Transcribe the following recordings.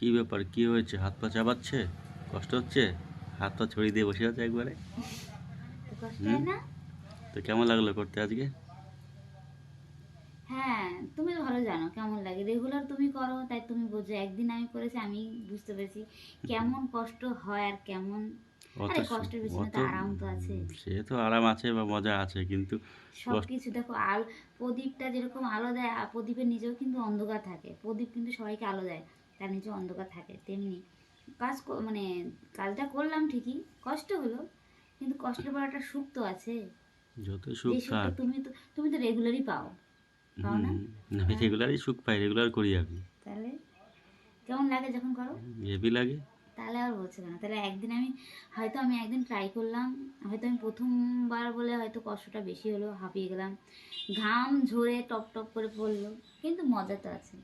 কি ব্যাপার? কি হয়েছে? হাত পা চাবাচ্ছে? কষ্ট হচ্ছে? হাত পা ছড়িয়ে দিয়ে বসে আছে একবারে? তো কেমন লাগল করতে আজকে? হ্যাঁ তুমি ভালো জানো কেমন লাগে। রেগুলার তুমি করো তাই তুমি বোঝো। একদিন আমি করেছি আমি বুঝতে পেরেছি কেমন কষ্ট হয় আর কেমন অত আরে কষ্টের পিছনে তো আরাম তো আছে। সে তো আরাম আছে বা মজা আছে কিন্তু সব কিছু দেখো আল প্রদীপটা যেরকম আলো দেয় আর প্রদীপের নিজেও কিন্তু অন্ধকার থাকে। প্রদীপ কিন্তু সবাইকে আলো দেয়। তার নিচে অন্ধকার থাকে তেমনি। কাজ মানে কাজটা করলাম ঠিকই কষ্ট হলো কিন্তু কষ্টের পর একটা সুখ তো আছে। যত সুখ তুমি তো তুমি তো রেগুলারই পাও। পাও না? আমি রেগুলারই সুখ পাই রেগুলার করি আমি। তাহলে কেমন লাগে যখন করো? হেভি লাগে। তাহলে আর বলছে কেন? তাহলে একদিন আমি হয়তো আমি একদিন ট্রাই করলাম হয়তো আমি প্রথমবার বলে হয়তো কষ্টটা বেশি হলো হাঁপিয়ে গেলাম। ঘাম ঝরে টপ টপ করে পড়ল কিন্তু মজা তো আছে।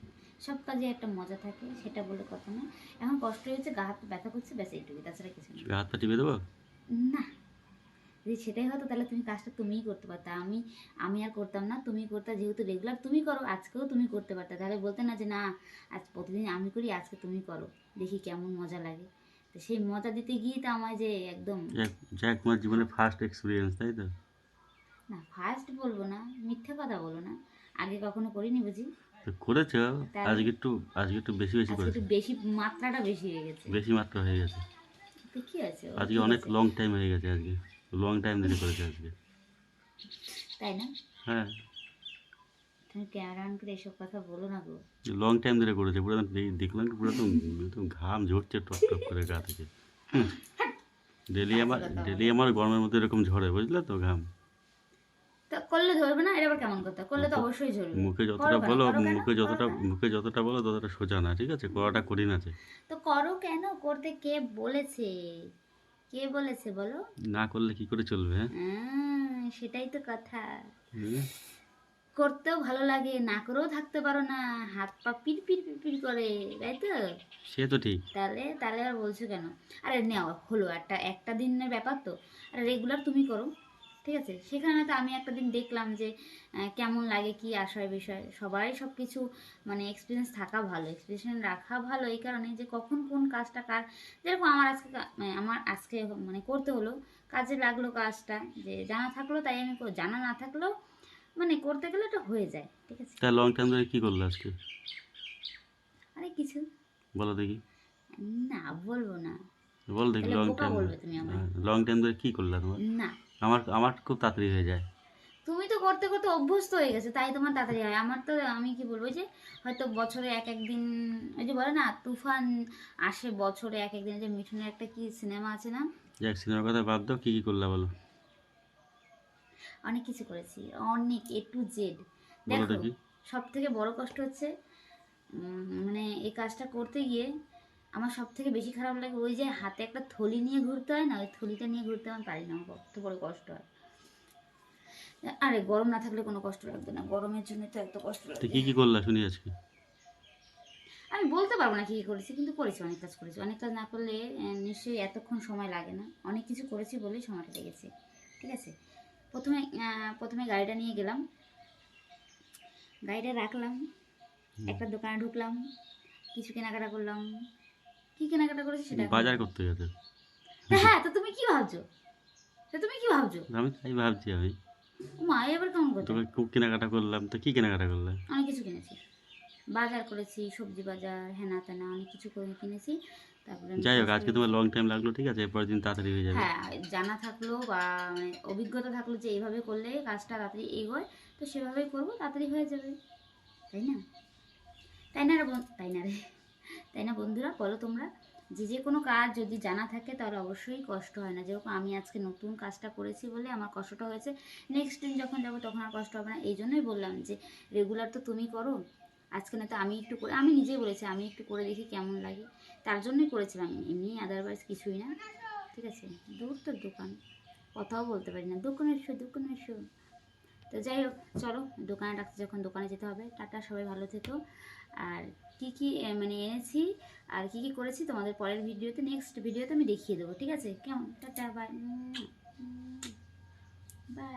সব কাজে একটা মজা থাকে সেটা বলে কথা না। এখন কষ্ট হয়েছে গা হাত ব্যথা করছে ব্যাস এইটুকু তাছাড়া কিছু না। হাত পা টিপে দেবো? না। যদি সেটাই হতো তাহলে তুমি কাজটা তুমিই করতে পারতে। আমি আমি আর করতাম না তুমি করতে যেহেতু রেগুলার তুমি করো আজকেও তুমি করতে পারতে। তাহলে বলতে না যে না আজ প্রতিদিন আমি করি আজকে তুমি করো দেখি কেমন মজা লাগে। তো সেই মজা দিতে গিয়ে তো আমার যে একদম যাক তোমার জীবনে ফার্স্ট এক্সপিরিয়েন্স তাই তো? না ফার্স্ট বলব না মিথ্যে কথা বলো না। আগে কখনো করিনি বুঝি? করেছ? আজকে একটু আজকে একটু বেশি বেশি করেছ। বেশি মাত্রাটা বেশি হয়ে গেছে। বেশি মাত্রা হয়ে গেছে। কি আছে? আজকে অনেক লং টাইম হয়ে গেছে আজকে। লং টাইম ধরে করেছে আজকে। তাই না? হ্যাঁ। তুমি ক্যামেরা অন করে এসব কথা বলো না গো। লং টাইম ধরে করেছে। পুরো দেখলাম পুরো একদম একদম ঘাম ঝরছে টপ টপ করে গা থেকে। ডেলি আমার ডেলি আমার গরমের মধ্যে এরকম ঝরে বুঝলে তো ঘাম। করলে ধরবে না এটা আবার কেমন কথা? করলে তো অবশ্যই ঝরবে। মুখে যতটা বলো মুখে যতটা মুখে যতটা বলো ততটা সোজা না ঠিক আছে? করাটা করি না তো করো কেন? করতে কে বলেছে? কে বলেছে বলো? না করলে কি করে চলবে হ্যাঁ? সেটাই তো কথা। করতেও ভালো লাগে না করেও থাকতে পারো না হাত পা পিড় পিড় পিড় করে তাই তো? সে তো ঠিক। তাহলে তাহলে আর বলছো কেন? আরে নেওয়া হলো একটা একটা দিনের ব্যাপার তো। আর রেগুলার তুমি করো। ঠিক আছে? সেখানে তো আমি একটা দিন দেখলাম যে কেমন লাগে কি আশয় বিষয় সবাই সব কিছু মানে এক্সপিরিয়েন্স থাকা ভালো এক্সপিরিয়েন্স রাখা ভালো এই কারণে যে কখন কোন কাজটা কার যেরকম আমার আজকে মানে আমার আজকে মানে করতে হলো কাজে লাগল কাজটা যে জানা থাকল তাই আমি জানা না থাকলেও মানে করতে গেলে এটা হয়ে যায় ঠিক আছে? তা লং টাইম ধরে কি করলে আজকে? আরে কিছু। বলো দেখি। না বলব না। বল দেখি লং টাইম বলবে তুমি আমায়। লং টাইম ধরে কি করলে তোমার? না। আমার আমার খুব তাড়াতাড়ি হয়ে যায়। তুমি তো করতে করতে অভ্যস্ত হয়ে গেছে তাই তোমার তাড়াতাড়ি হয়। আমার তো আমি কি বলব যে হয়তো বছরে এক এক দিন ওই যে বলে না তুফান আসে বছরে এক এক দিন যে মিঠুনের একটা কি সিনেমা আছে না? যাক সিনেমার কথা বাদ দাও কি কি করলা বলো? অনেক কিছু করেছি অনেক এ টু জেড দেখো সব থেকে বড় কষ্ট হচ্ছে মানে এই কাজটা করতে গিয়ে আমার সব থেকে বেশি খারাপ লাগে ওই যে হাতে একটা থলি নিয়ে ঘুরতে হয় না? ওই থলিটা নিয়ে ঘুরতে আমি পারি না আমার কত বড় কষ্ট হয়। আরে গরম না থাকলে কোনো কষ্ট লাগবে না গরমের জন্য তো এত কষ্ট লাগে। কি কি করলা শুনি আজকে? আমি বলতে পারব না কি কি করেছি কিন্তু করেছি অনেক কাজ করেছি। অনেক কাজ না করলে নিশ্চয়ই এতক্ষণ সময় লাগে না। অনেক কিছু করেছি বলেই সময়টা লেগেছে ঠিক আছে? প্রথমে প্রথমে গাড়িটা নিয়ে গেলাম। গাড়িটা রাখলাম একটা দোকানে ঢুকলাম কিছু কেনাকাটা করলাম। কি কেনাকাটা করেছি সেটা বাজার করতে গেছে হ্যাঁ তো তুমি কি ভাবছ? তো তুমি কি ভাবছ? আমি তাই ভাবছি আমি। মা এবার কেমন করছ তোকে খুব কেনাকাটা করলাম তো কি কেনাকাটা করলে? অনেক কিছু কিনেছি। বাজার করেছি সবজি বাজার হেনা তেনা অনেক কিছু করে কিনেছি। তারপরে যাই হোক আজকে তোমার লং টাইম লাগল ঠিক আছে? এরপর দিন তাড়াতাড়ি হয়ে যাবে। হ্যাঁ জানা থাকল বা মানে অভিজ্ঞতা থাকল যে এইভাবে করলে কাজটা তাড়াতাড়ি এগোয় তো সেভাবেই করব তাড়াতাড়ি হয়ে যাবে। তাই না? তাই না রে তাই না রে? তাই না বন্ধুরা? বলো তোমরা। যে যে কোনো কাজ যদি জানা থাকে তাহলে অবশ্যই কষ্ট হয় না। যেরকম আমি আজকে নতুন কাজটা করেছি বলে আমার কষ্টটা হয়েছে নেক্সট দিন যখন যাব তখন আর কষ্ট হবে না। এই জন্যই বললাম যে রেগুলার তো তুমি করো। আজকে না তো আমি একটু করে, আমি নিজেই বলেছি, আমি একটু করে দেখি কেমন লাগে। তার জন্যই করেছিলাম। এমনি আদারওয়াইজ কিছুই না। ঠিক আছে? দূর তো দোকান। কথাও বলতে পারি না। দোকানে এসো দোকানে এসো। তো যাই হোক, চলো, দোকানে ডাকতে যখন দোকানে যেতে হবে। টাটা, সবাই ভালো থেকো। আর কি কি মানে এনেছি আর কি কি করেছি তোমাদের পরের ভিডিওতে নেক্সট ভিডিওতে আমি দেখিয়ে দেবো, ঠিক আছে? কেমন? Tata bye bye